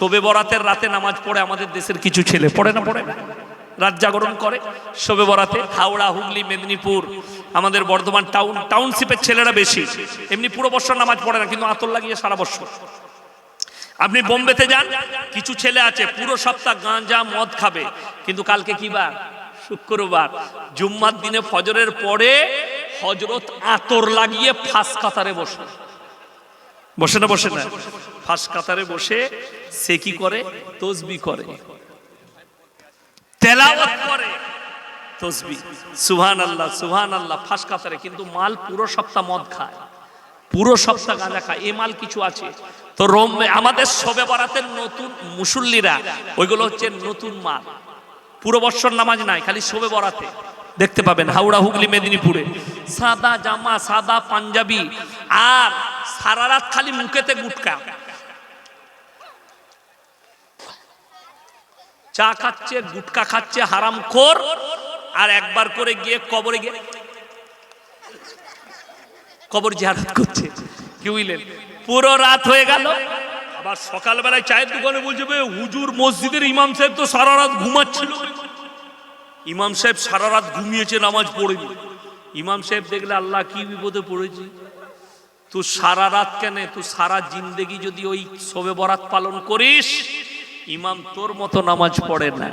শোবে বরাতের রাতে নামাজ পড়ে আমাদের দেশের কিছু ছেলে পড়ে না পড়ে না। রাত জাগরণ করে শোবে বরাতে, হাওড়া, হুগলি, মেদিনীপুর, আমাদের বর্ধমান টাউন, টাউনশিপের ছেলেরা বেশি। এমনি পুরো বছর নামাজ পড়ে না, কিন্তু আতর লাগিয়ে সারা বছর। আপনি বোম্বেতে যান, কিছু ছেলে আছে, পুরো সপ্তাহ গাঁজা, মদ খাবে। কিন্তু কালকে কি বার? শুক্রবার। জুম্মার দিনে ফজরের পরে হজরত আতর লাগিয়ে ফাঁস কাতারে বসে। বসে না বসে না। ফাঁস কাতারে বসে সে কি করে? তসবি করে। তেলাওয়াত করে। তসবি। সুহান আল্লাহ সুহান আল্লাহ ফাঁস কাতারে। কিন্তু মাল পুরো সপ্তাহ মদ খায়। পুরো সপ্তাহ গাঁজা খায়। এ মাল কিছু আছে। তো রোম আমাদের সবে বরাতের নতুন মুসল্লিরা, ওইগুলো হচ্ছে নতুন মাল। পুরো বৎসর নামাজ নাই, খালি শোবে বরাতে। দেখতে পাবেন হাওড়া, হুগলি, মেদিনীপুরে। সাদা জামা, সাদা পাঞ্জাবি। আর সারা রাত খালি মুখেতে গুটকা। চা খাচ্ছে, গুটকা খাচ্ছে, হারাম খোর, আর একবার করে গিয়ে কবরে গিয়ে কবর জিয়ারত করছে। কি বুঝলেন? পুরো রাত হয়ে গেল। আবার সকালবেলায় চায়ের দোকানে বলছে হুজুর মসজিদের ইমাম সাহেব তো সারা রাত ঘুমাচ্ছিল। ইমাম সাহেব সারা রাত ঘুমিয়েছে, নামাজ পড়েনি। ইমাম সাহেব দেখলে, আল্লাহ, কি বিপদে পড়েছে? তুই সারা রাত কেন তুই সারা জিন্দেগি যদি ওই শোবে বরাত পালন করিস ইমাম তোর মতো নামাজ পড়ে না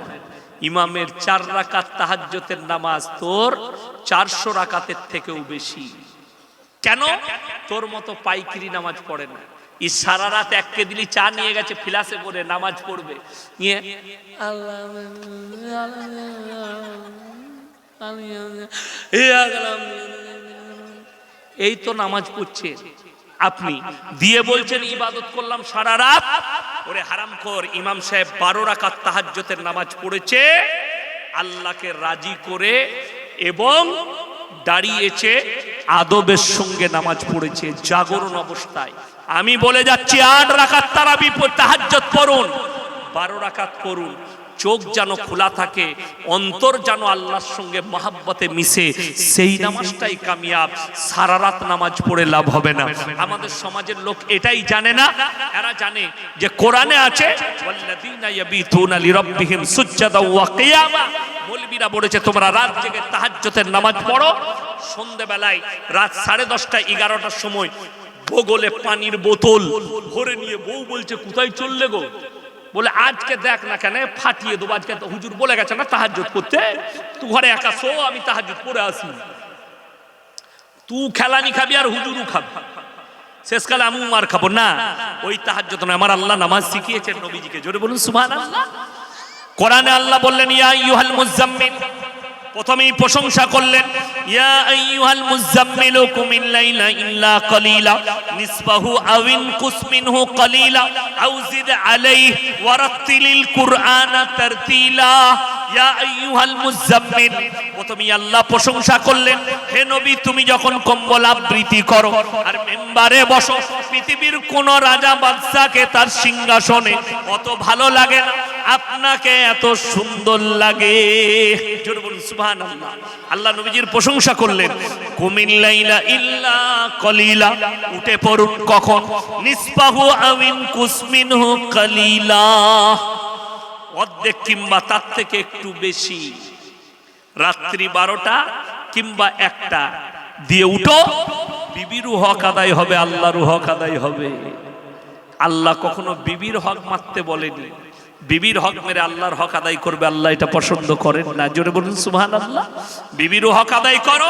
ইমামের চার রাকাত তাহাজ্জতের নামাজ তোর চারশো রাকাতের থেকেও বেশি কেন তোর মতো পাইকিরি নামাজ পড়ে না ই সারা রাত এককে দিলি চা নিয়ে গেছে ফিলাসে করে নামাজ পড়বে নিয়ে এই তো নামাজ পড়ছে। আপনি দিয়ে বলছেন, ইবাদত করলাম সারা রাত। ওরে কর ইমাম সাহেব বারো রাকাত তাহাজ্জতের নামাজ পড়েছে, আল্লাহকে রাজি করে এবং দাঁড়িয়েছে, আদবের সঙ্গে নামাজ পড়েছে, জাগরণ অবস্থায়। আমি বলে যাচ্ছি, আট রাকাত তারাবি তাহাজ্জত পড়ুন। বারো রাকাত করুন চোখ যেন খোলা থাকে, অন্তর যেন আল্লাহর সঙ্গে মহাব্বতে মিশে, সেই নামাজটাই কামিয়াব। সারা রাত নামাজ পড়ে লাভ হবে না। আমাদের সমাজের লোক এটাই জানে না। এরা জানে যে কোরআনে আছে মৌলবীরা বলেছে, তোমরা রাত জেগে তাহাজ্জুদের নামাজ পড়ো। সন্ধেবেলায় রাত সাড়ে দশটা, এগারোটার সময় বগলে পানির বোতল ভরে নিয়ে বউ বলছে, কোথায় চললে গো? বলে, আজকে দেখ না কেন ফাটিয়ে দেবো, আজকে হুজুর বলে গেছে না তাহাজ করতে। তুই ঘরে একা শো, আমি তাহাজ করে আসি। তু খেলানি খাবি আর হুজুরও খাবি। শেষকালে আমি মার খাব। না, ওই তাহাজ্জত নয়, আমার আল্লাহ নামাজ শিখিয়েছেন নবীজিকে। জোরে বলুন, সুবহানাল্লাহ। কোরআনে আল্লাহ বললেন, ইয়া ইউহাল মুজাম্মিল। প্রথমেই প্রশংসা করলেন, ইয়া আইয়ুহাল মুজাম্মিলু কুমিল লাইলা ইল্লা কলিলা, নিসফাহু আও ইনকুস মিনহু কালিলা, আও জিদ আলাইহি ওয়ারাত্তিলিল কুরআনা তারতিলা। ইয়া আইয়ুহাল মুজাম্মিল প্রথমেই আল্লাহ প্রশংসা করলেন, হে নবী, তুমি যখন কম্বল আবৃত্তি করো আর মেম্বারে বসো পৃথিবীর কোন রাজা বাদশাকে তার সিংহাসনে অত ভালো লাগে না। আপনাকে এত সুন্দর লাগে। আল্লাহ নবীজির প্রশংসা করলেন। কুমিল্লাইলা ইল্লা কলিলা, উঠে পড়ুন কখন? নিসপাহু আমিন কুসমিনহু কালিলা। অর্ধেক কিংবা তার থেকে একটু বেশি। রাত্রি বারোটা কিংবা একটা। দিয়ে উঠো। বিবিরও হক আদায় হবে আল্লাহরও হক আদায় হবে। আল্লাহ কখনো বিবির হক মারতে বলেনি। বিবির হক মেরে আল্লাহর হক আদায় করবে, আল্লাহ এটা পছন্দ করেন না। জোরে বলুন সুহান আল্লাহ বিবির হক আদায় করো।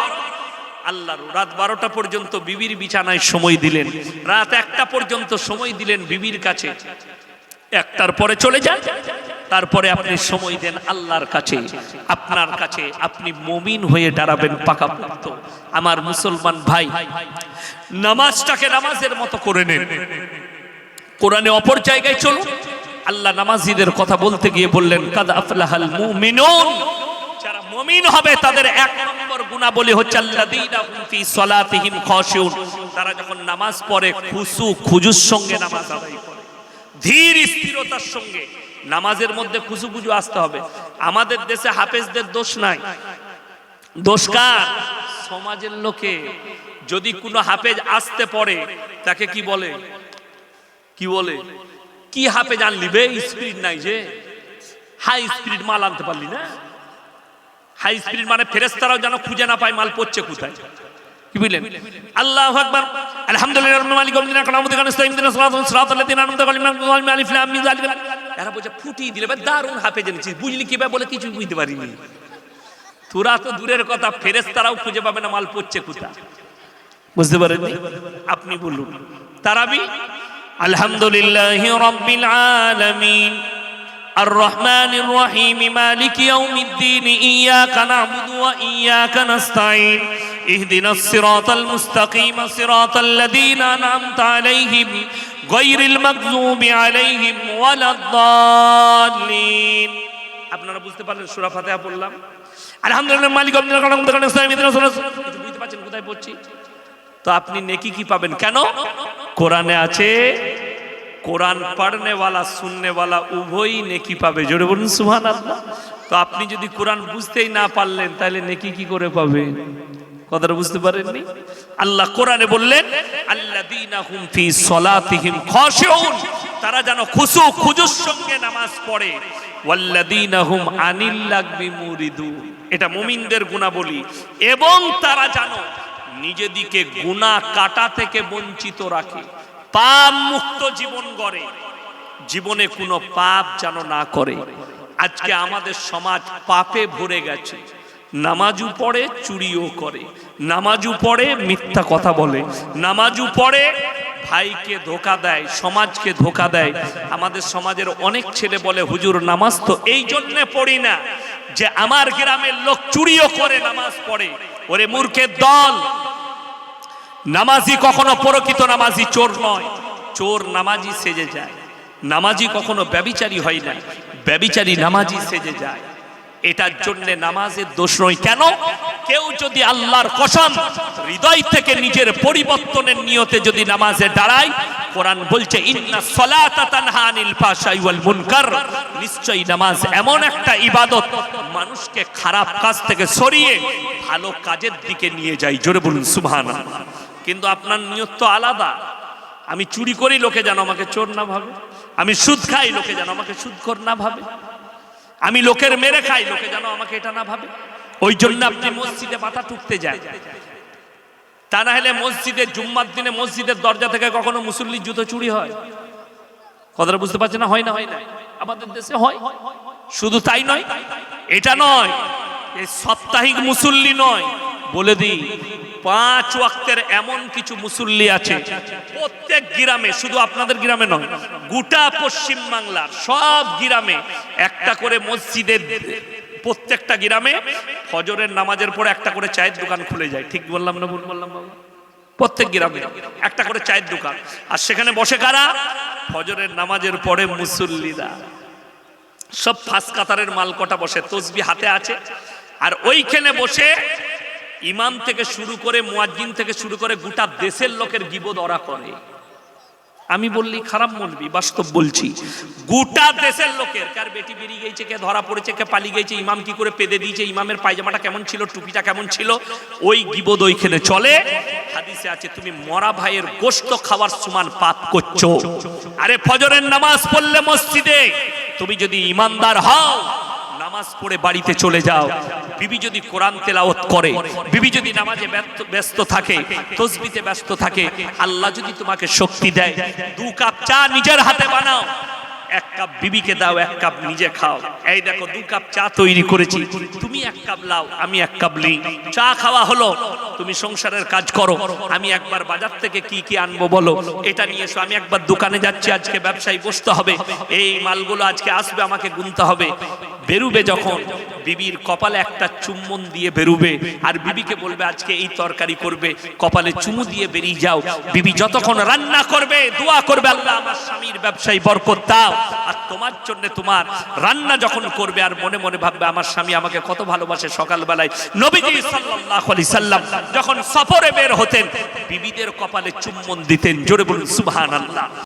আল্লাহর রাত বারোটা পর্যন্ত বিবির বিছানায় সময় দিলেন। রাত একটা পর্যন্ত সময় দিলেন বিবির কাছে। একটার পরে চলে যান, তারপরে আপনি সময় দেন আল্লাহর কাছে, আপনার কাছে। আপনি মমিন হয়ে দাঁড়াবেন পাকাপোক্ত। আমার মুসলমান ভাই, নামাজটাকে নামাজের মতো করে নেন। কোরআনে অপর জায়গায় চলুন। আল্লাহ নামাজিদের কথা বলতে গিয়ে বললেন, কাদ আফলাহাল মুমিনুন। যারা মুমিন হবে, তাদের এক নম্বর গুণাবলী হচ্ছে আল্লাযীনা হুম ফি সলাতিহিম খাশিউন। তারা যখন নামাজ পড়ে খুশু খুজুর সঙ্গে নামাজ আদায় করে। ধীর স্থিরতার সঙ্গে। নামাজের মধ্যে খুশু খুজু আসতে হবে। আমাদের দেশে হাফেজদের দোষ নাই। দোষ কার? সমাজের লোকে। যদি কোনো হাফেজ আসতে পড়ে তাকে কি বলে? কি বলে? কি হাফে জানলি বে? স্পিরিট নাই যে। হাই স্পিরিট মাল আনতে পারলি না। হাই স্পিরিট মানে ফেরেস্তারাও যেন খুঁজে না পায় মাল পড়ছে কোথায়। কি বুঝলেন আল্লাহু আকবার আলহামদুলিল্লাহ রাব্বিল মালিক ওয়াল মিনাল কালামুদ কান ইসলাম দিনা সালাতুন সিরাতাল লাযিনা আনআমতা আলাইহিম আলিফ লাম মিম যালিকা এরা বলছে ফুটিয়ে দিলে ভাই দারুণ হাফে জেনেছিস বুঝলি কি ভাই বলে কিছু বুঝতে পারিনি তোরা তো দূরের কথা ফেরেস্তারাও খুঁজে পাবে না মাল পড়ছে কোথায় বুঝতে পারেন আপনি বলুন তারাবি আলহামদুলিল্লাহ রাব্বিল আলামিন الرحمن الرحيم مالك يوم الدين إياك نعبد وإياك نستعين اهدنا الصراط المستقيم صراط الذين أنعمت عليهم غير المغضوب عليهم ولا الضالين আপনারা বুঝতে পারলেন সূরা ফাতিহা বললাম আলহামদুলিল্লাহ মালিক আব্দুল কালাম দোকানে ইসলাম ইদিনা সুরা কিছু বুঝতে পারছেন কোথায় পড়ছি তো আপনি নেকি কি পাবেন কেন কোরআনে আছে কোরআন পড়নে वाला सुनने वाला উভয়ই নেকি পাবে জোরে বলুন সুবহানাল্লাহ তো আপনি যদি কোরআন বুঝতেই না পারলেন তাহলে নেকি কি করে পাবেন কথাটা বুঝতে পারেননি? আল্লাহ কোরআনে বললেন, আল্লাযীনা হুম ফি সলাতিহিম খাশিউন তারা যেন খুশু খুজুর সঙ্গে নামাজ পড়ে। ওয়াল্লাযীনা হুম আনিল লাগবি মুরিদু এটা মুমিনদের গুণাবলী। এবং তারা জানো নিজেদিকে গুনাহ কাটা থেকে বঞ্চিত রাখে, পাপ মুক্ত জীবন গড়ে। জীবনে কোনো পাপ যেন না করে। আজকে আমাদের সমাজ পাপে ভরে গেছে। নামাজু পড়ে, চুরিও করে। নামাজু পড়ে, মিথ্যা কথা বলে। নামাজু পড়ে, ভাইকে ধোকা দেয়, সমাজকে ধোকা দেয়। আমাদের সমাজের অনেক ছেলে বলে, হুজুর, নামাজ তো এই জন্যে পড়ি না যে আমার গ্রামের লোক চুরিও করে নামাজ পড়ে। ওরে মূর্খের দল! নামাজি কখনো পরকিত নামাজি চোর নয়। চোর নামাজি সেজে যায়। নামাজি কখনো ব্যবিচারী হয় না। ব্যবিচারী নামাজি সেজে যায়। এটার জন্য নামাজের দোষ নয়। কেন? কেউ যদি আল্লাহর কসম হৃদয় থেকে নিজের পরিবর্তনের নিয়তে যদি নামাজে দাঁড়ায়, কোরআন বলছে, ইন্না সলাতা তানহা আনিল ওয়াল মুনকার। নিশ্চয়ই নামাজ এমন একটা ইবাদত, মানুষকে খারাপ কাজ থেকে সরিয়ে ভালো কাজের দিকে নিয়ে যায়। জোরে বলুন, সুবহানাল্লাহ। কিন্তু আপনার নিয়ত তো আলাদা। আমি চুরি করি, লোকে যেন আমাকে চোর না ভাবে। আমি সুদ খাই, লোকে যেন আমাকে সুদখোর না ভাবে। আমি লোকের মেরে খাই। লোকে যেন আমাকে এটা না ভাবে? ওই জন্য আপনি মসজিদে মাথা টুকতে যায় তা না হলে মসজিদে, জুম্মার দিনে মসজিদের দরজা থেকে কখনো মুসল্লির জুতো চুরি হয়? কথাটা বুঝতে পারছে না? হয় না? হয় না। আমাদের দেশে হয়। শুধু তাই নয়, এটা নয় এই সাপ্তাহিক মুসল্লি নয়। বলে দিই পাঁচ ওয়াক্তের এমন কিছু মুসল্লি আছে, প্রত্যেক গ্রামে, শুধু আপনাদের গ্রামে নয়, গোটা পশ্চিম বাংলার সব গ্রামে একটা করে মসজিদের প্রত্যেকটা গ্রামে ফজরের নামাজের পরে একটা করে চায়ের দোকান খুলে যায়। ঠিক বললাম না ভুল? বললাম বাবা প্রত্যেক গ্রামে একটা করে চায়ের দোকান। আর সেখানে বসে কারা? ফজরের নামাজের পরে মুসল্লিরা। সব ফাঁস কাতারের মাল কটা বসে তসবি হাতে আছে। আর ওইখানে বসে ইমাম থেকে শুরু করে মুয়াজ্জিন থেকে শুরু করে গোটা দেশের লোকের গিবদ ওরা করে। আমি বললি, খারাপ বলবি, বাস্তব বলছি। গোটা দেশের লোকের, কার বেটি বেরিয়ে গেছে, কে ধরা পড়েছে, কে পালিয়ে গেছে, ইমাম কি করে পেদে দিয়েছে, ইমামের পায়জামাটা কেমন ছিল, টুপিটা কেমন ছিল, ওই গিবদ ওইখানে চলে। হাদিসে আছে, তুমি মরা ভাইয়ের গোশত খাওয়ার সমান পাপ করছ। আরে ফজরের নামাজ পড়লে মসজিদে, তুমি যদি ইমানদার হও নামাজ পড়ে বাড়িতে চলে যাও। বিবি যদি কোরআন তেলাওত করে, বিবি যদি নামাজে ব্যস্ত থাকে, তসবিতে ব্যস্ত থাকে, আল্লাহ যদি তোমাকে শক্তি দেয়, দু কাপ চা নিজের হাতে বানাও। এক কাপ বিবিকে দাও, এক কাপ নিজে খাও। এই দেখো, দু কাপ চা তৈরি করেছি। তুমি এক কাপ লাও, আমি এক কাপ লি। চা খাওয়া হলো, তুমি সংসারের কাজ করো। আমি একবার বাজার থেকে কি কি আনব বলো? এটা নিয়ে এসো, আমি একবার দোকানে যাচ্ছি, আজকে ব্যবসায়ী বসতে হবে। এই মালগুলো আজকে আসবে, আমাকে গুনতে হবে। বেরুবে যখন, বিবির কপালে একটা চুম্বন দিয়ে বেরুবে, আর বিবিকে বলবে, আজকে এই তরকারি করবে, কপালে চুমু দিয়ে বেরিয়ে যাও। বিবি যতক্ষণ রান্না করবে, দোয়া করবে, আল্লাহ, আমার স্বামীর ব্যবসায়ী বরকত দাও। আর তোমার জন্য তোমার রান্না যখন করবে, আর মনে মনে ভাববে, আমার স্বামী আমাকে কত ভালোবাসে সকালবেলায়। নবীজি সাল্লাল্লাহু আলাইহি সাল্লাম যখন সফরে বের হতেন, বিবিদের কপালে চুম্বন দিতেন, জোরে বলুন, সুবহানাল্লাহ।